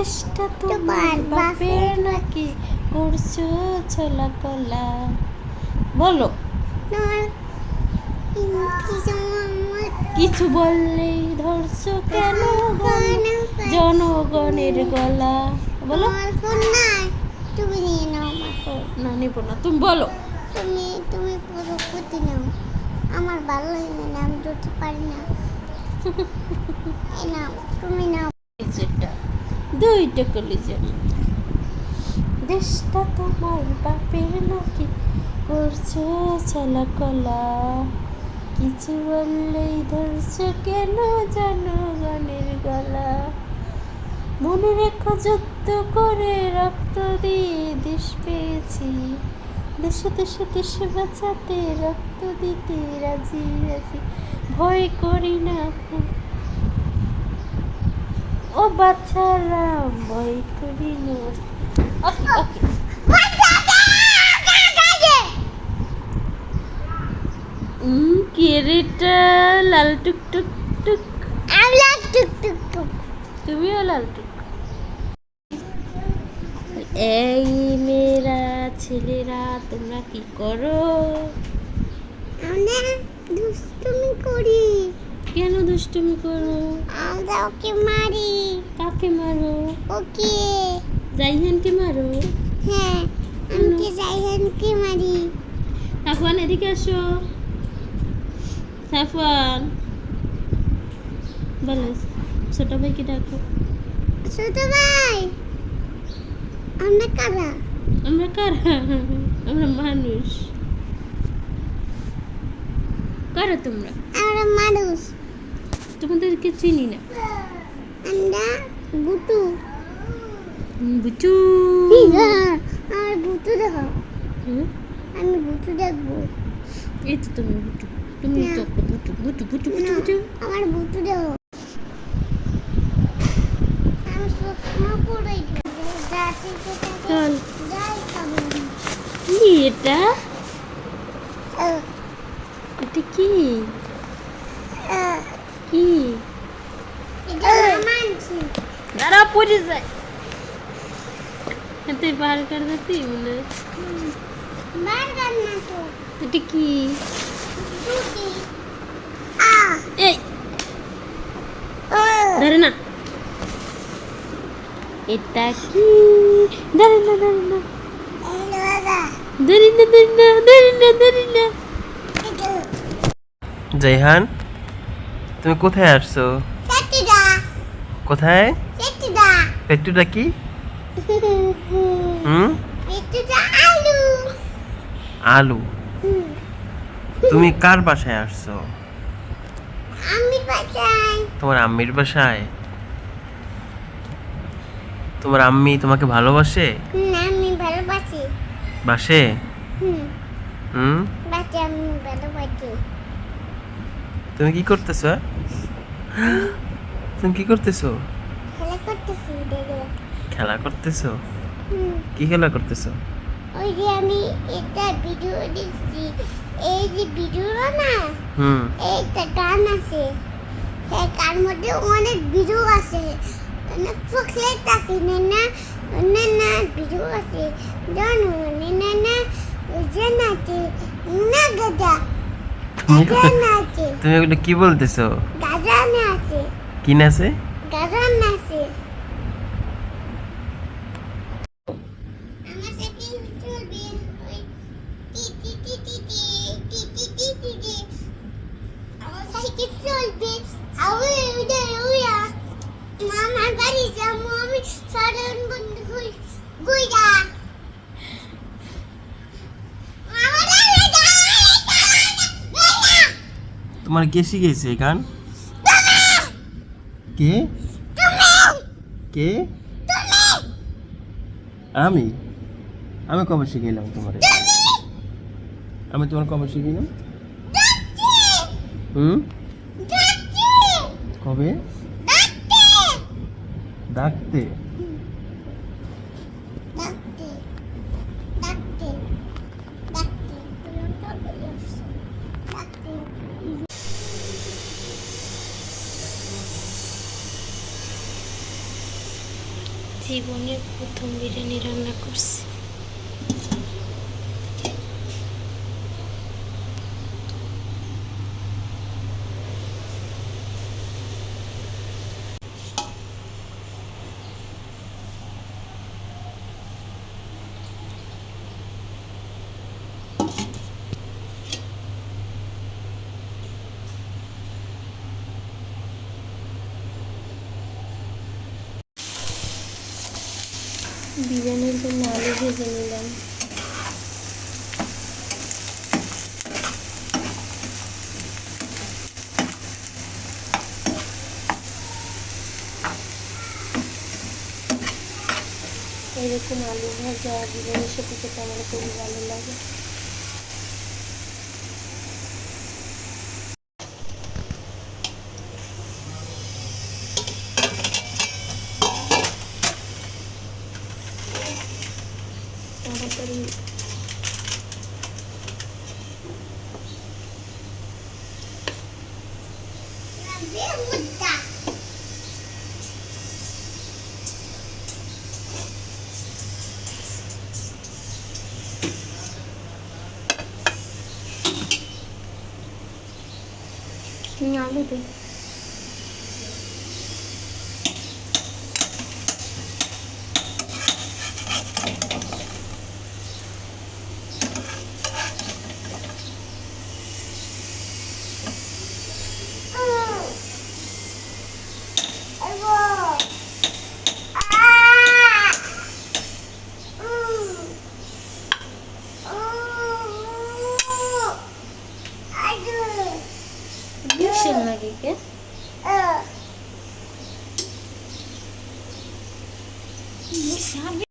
দেশটা তোমার বাপের নাকি করছ ছোলা কলা? বলো। কিছু বললেই ধরছো কেন? জনগণের গলা। বলো। তুমি নিয়ে নাও। না নিব না। তুমি বলো। তুমি তুমি পুরো ক্ষতি নাও। আমার ভালো লাগে না আমি ধরতে পারি না। নাও তুমি নাও। দুইটা কলেজে দেশটা তোমার বাপের নাকি করছ চলা কলা। কিছু বললেই ধরছো কেন জনগণের গলা। মনে রেখো যুদ্ধ করে রক্ত দিয়ে দেশ পেয়েছি। দেশে দেশে দেশে বাঁচাতে রক্ত দিতে রাজি রাজি ভয় করি না ও বাচ্চারা ভয় করি না। ওকে ওকে। উম, কে লাল টুক টুক টুক। আমলা টুক টুক টুক। তুমিও লাল টুক। এই মেয়েরা ছেলেরা তোমরা কি করো? আমরা দুষ্টুমি করি। কেন দুষ্টুমি করো? আমরা ওকে মারি। কাকে মারো? ওকে। জাইহানকে মারো? হ্যাঁ আমি জাইহানকে মারি। সাফওয়ান এদিকে আসো। সাফওয়ান। বলো ছোট ভাইকে ডাকো। ছোট ভাই আমরা কারা? আমরা কারা? আমরা মানুষ। কারা তোমরা? আমরা মানুষ। তোমাদেরকে চিনি না। আমরা গুটু। বুটু আর বুটু দেখো। আমি বুটু দেখব। এই তো তুমি বুটু তুমি তো বুটু বুটু বুটু বুটু বুটু আমার বুটু দেখো। এটা? এটা কি? की जरा पोलीस आहे ते बाहेर करतात ती म्हणून टिकी धर ना येता की धर ना धर ना धरी ना धरी ना धरी ना धरी ना जयहान তুমি কোথায় আসছো? কোথায়? পেট্টুটা কি? হুম? আলু। তুমি কার বাসায় আসছো? তোমার আম্মির বাসায়? তোমার আম্মি তোমাকে ভালোবাসে? আমি ভালোবাসি। বাসে? হুম। হুম? বাসি আমি ভালোবাসি। তুমি কি করতেছো হ্যাঁ? তুমি কি করতেছো খেলা করতেছি দেখো খেলা করতেছো হুম কি খেলা করতেছো ওই যে আমি একটা ভিডিও দেখছি এই যে ভিডিও না হুম একটা গান আছে এই গান মধ্যে অনেক ভিডিও আছে অনেক চকলেট আছে না না না না ভিডিও আছে জানো না না না ওজন আছে না গাজা তুমি এগুলো কি বলতেছো কি নাচে আমার বাড়ি যাব আমি তোমার কে শিখেছে এই গান? কে? কে? আমি? আমি কবে শিখাইলাম তোমার? আমি তোমার কবে শিখাইলাম? হুম? কবে? ডাকতে ডাকতে ডাকতে ডাকতে তুলনটা বলে আসছে ডাকতে জীবনে প্রথম বিরিয়ানি রান্না করছি। বিরিয়ানির জন্য আলু ভেজে নিলাম। এরকম আলু ভাজা, বিরিয়ানির সাথে খেতে আমার খুবই ভালো লাগে। 좀 그냥 하면 돼.